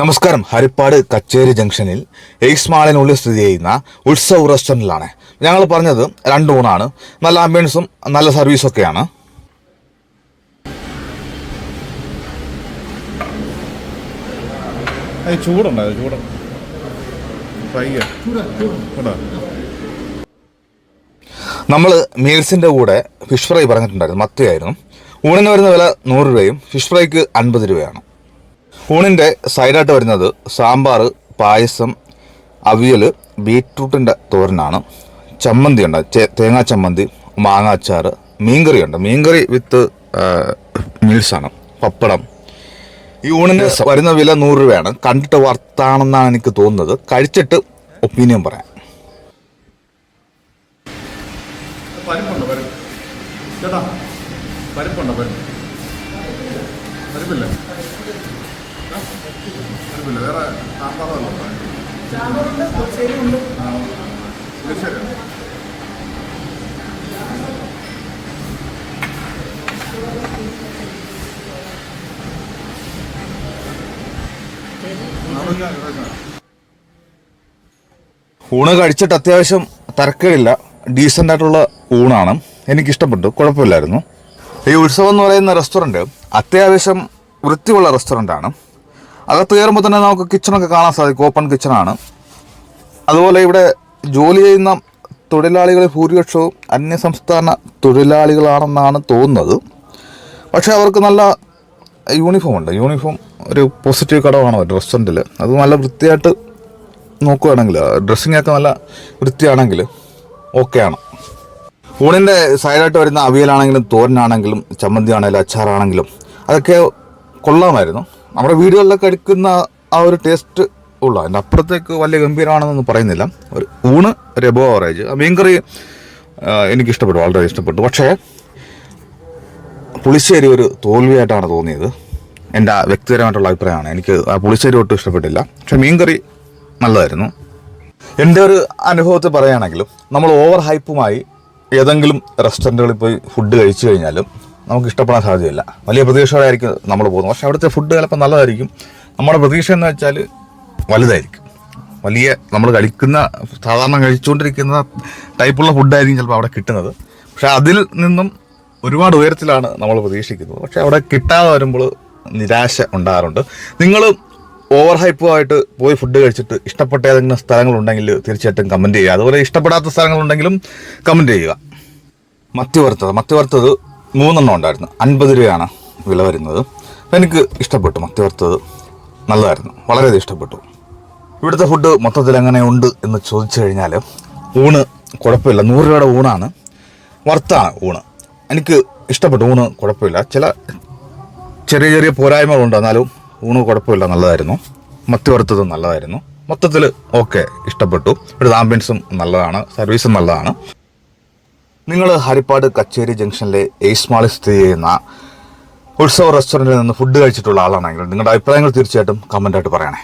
നമസ്കാരം. ഹരിപ്പാട് കച്ചേരി ജംഗ്ഷനിൽ എയ്സ് മാളിനുള്ളിൽ സ്ഥിതി ചെയ്യുന്ന ഉത്സവ് റെസ്റ്റോറന്റിലാണ് ഞങ്ങൾ പറഞ്ഞത് രണ്ട് ഊണാണ്. നല്ല ആംബിയൻസും നല്ല സർവീസും ഒക്കെയാണ്. ചൂടുണ്ടായോ ചൂട്. നമ്മൾ മീൽസിന്റെ കൂടെ ഫിഷ് ഫ്രൈ പറഞ്ഞിട്ടുണ്ടായിരുന്നു. മത്തിയായിരുന്നു. ഊണിന് വരുന്ന വില നൂറ് രൂപയും ഫിഷ് ഫ്രൈക്ക് അൻപത് രൂപയാണ്. ഊണിന്റെ സൈഡായിട്ട് വരുന്നത് സാമ്പാർ പായസം അവിയൽ ബീറ്റ്റൂട്ടിന്റെ തോരനാണ്. ചമ്മന്തി ഉണ്ട്. തേങ്ങാ ചമ്മന്തി മാങ്ങാച്ചാറ് മീൻകറി ഉണ്ട്. മീൻകറി വിത്ത് മീൽസാണ്. പപ്പടം. ഈ ഊണിന് വരുന്ന വില നൂറ് രൂപയാണ്. കണ്ടിട്ട് വർത്താണെന്നാണ് എനിക്ക് തോന്നുന്നത്. കഴിച്ചിട്ട് ഒപ്പീനിയൻ പറയാം. പരിപ്പുണ്ടോ? പരിപ്പ്. ചേട്ടാ പരിപ്പുണ്ടോ? പരിപ്പ്. പരിപ്പില്ല? പരിപ്പില്ല വേറെ സാമ്പാറോ ശരി ഊണ് കഴിച്ചിട്ട് അത്യാവശ്യം തരക്കേടില്ല. ഡീസന്റ് ആയിട്ടുള്ള ഊണാണ്. എനിക്കിഷ്ടപ്പെട്ടു. കുഴപ്പമില്ലായിരുന്നു. ഈ ഉത്സവം എന്ന് പറയുന്ന റെസ്റ്റോറന്റ് അത്യാവശ്യം വൃത്തിയുള്ള റെസ്റ്റോറന്റാണ് അകത്ത് കയറുമ്പോൾ തന്നെ നമുക്ക് കിച്ചണൊക്കെ കാണാൻ സാധിക്കും. ഓപ്പൺ കിച്ചണാണ് അതുപോലെ ഇവിടെ ജോലി ചെയ്യുന്ന തൊഴിലാളികൾ ഭൂരിപക്ഷവും അന്യസംസ്ഥാന തൊഴിലാളികളാണെന്നാണ് തോന്നുന്നത്. പക്ഷേ അവർക്ക് നല്ല യൂണിഫോം ഉണ്ട്. യൂണിഫോം ഒരു പോസിറ്റീവ് കടമാണ് റെസ്റ്റോറന്റിൽ അത് നല്ല വൃത്തിയായിട്ട് നോക്കുകയാണെങ്കിൽ ഡ്രസ്സിങ് ഒക്കെ നല്ല വൃത്തിയാണെങ്കിൽ ഓക്കെയാണ് ഊണിന്റെ സൈഡായിട്ട് വരുന്ന അവിയലാണെങ്കിലും തോരനാണെങ്കിലും ചമ്മന്തി ആണെങ്കിലും അച്ചാറാണെങ്കിലും അതൊക്കെ കൊള്ളാമായിരുന്നു. നമ്മുടെ വീടുകളിലൊക്കെ എടുക്കുന്ന ആ ഒരു ടേസ്റ്റ് ഉള്ള അതിന്റെ അപ്പുറത്തേക്ക് വലിയ ഗംഭീരമാണെന്നൊന്നും പറയുന്നില്ല. ഒരു ഊണ് ഒരു എബോ ആവറേജ് മീൻകറി ആ, എനിക്ക് ഇഷ്ടപ്പെട്ടു വളരെ ഇഷ്ടപ്പെട്ടു. പക്ഷേ പുളിശ്ശേരി ഒരു തോൽവിയായിട്ടാണ് തോന്നിയത്. എന്റെ വ്യക്തിപരമായിട്ടുള്ള അഭിപ്രായമാണ്. എനിക്ക് ആ പുളിശ്ശേരി ഒട്ടും ഇഷ്ടപ്പെട്ടില്ല. പക്ഷെ മീൻകറി നല്ലതായിരുന്നു. എന്റെ ഒരു അനുഭവത്തെ പറയുകയാണെങ്കിലും നമ്മൾ ഓവർ ഹൈപ്പുമായി ഏതെങ്കിലും റെസ്റ്റോറന്റുകളിൽ പോയി ഫുഡ് കഴിച്ചു കഴിഞ്ഞാലും നമുക്ക് ഇഷ്ടപ്പെടാൻ സാധ്യതയില്ല. വലിയ പ്രതീക്ഷയോടായിരിക്കും നമ്മൾ പോകുന്നത്. പക്ഷേ അവിടുത്തെ ഫുഡ് ചിലപ്പോൾ നല്ലതായിരിക്കും. നമ്മുടെ പ്രതീക്ഷ എന്ന് വെച്ചാൽ വലുതായിരിക്കും. വലിയ നമ്മൾ കഴിക്കുന്ന സാധാരണ കഴിച്ചുകൊണ്ടിരിക്കുന്ന ടൈപ്പുള്ള ഫുഡായിരിക്കും ചിലപ്പോൾ അവിടെ കിട്ടുന്നത്. പക്ഷേ അതിൽ നിന്നും ഒരുപാട് ഉയരത്തിലാണ് നമ്മൾ പ്രതീക്ഷിക്കുന്നത്. പക്ഷേ അവിടെ കിട്ടാതെ വരുമ്പോൾ നിരാശ ഉണ്ടാകാറുണ്ട്. നിങ്ങൾ ഓവർ ഹൈപ്പുമായിട്ട് പോയി ഫുഡ് കഴിച്ചിട്ട് ഇഷ്ടപ്പെട്ട ഏതെങ്കിലും സ്ഥലങ്ങളുണ്ടെങ്കിൽ തീർച്ചയായിട്ടും കമന്റ് ചെയ്യുക. അതുപോലെ ഇഷ്ടപ്പെടാത്ത സ്ഥലങ്ങളുണ്ടെങ്കിലും കമന്റ് ചെയ്യുക. മത്തി വറുത്തത്. മത്തി വറുത്തത് മൂന്നെണ്ണം ഉണ്ടായിരുന്നു. അൻപത് രൂപയാണ് വില വരുന്നത്. അപ്പോൾ എനിക്ക് ഇഷ്ടപ്പെട്ടു മത്തി വറുത്തത് നല്ലതായിരുന്നു. വളരെയധികം ഇഷ്ടപ്പെട്ടു. ഇവിടുത്തെ ഫുഡ് മൊത്തത്തിൽ എങ്ങനെ ഉണ്ട് എന്ന് ചോദിച്ചു കഴിഞ്ഞാൽ ഊണ് കുഴപ്പമില്ല. നൂറ് രൂപയുടെ ഊണാണ്. വറുത്താണ് ഊണ്. എനിക്ക് ഇഷ്ടപ്പെട്ടു ഊണ് കുഴപ്പമില്ല. ചില ചെറിയ ചെറിയ പോരായ്മകളുണ്ട് എന്നാലും ഊണ് കുഴപ്പമില്ല നല്ലതായിരുന്നു. മത്തി വറുത്തതും നല്ലതായിരുന്നു. മൊത്തത്തിൽ ഓക്കെ ഇഷ്ടപ്പെട്ടു. ഇവിടുത്തെ ആംബിയൻസും നല്ലതാണ് സർവീസും നല്ലതാണ്. നിങ്ങൾ ഹരിപ്പാട് കച്ചേരി ജംഗ്ഷനിലെ എയ്സ് മാളിൽ സ്ഥിതി ചെയ്യുന്ന ഉത്സവ റെസ്റ്റോറന്റിൽ നിന്ന് ഫുഡ് കഴിച്ചിട്ടുള്ള ആളാണെങ്കിൽ നിങ്ങളുടെ അഭിപ്രായങ്ങൾ തീർച്ചയായിട്ടും കമന്റായിട്ട് പറയണേ.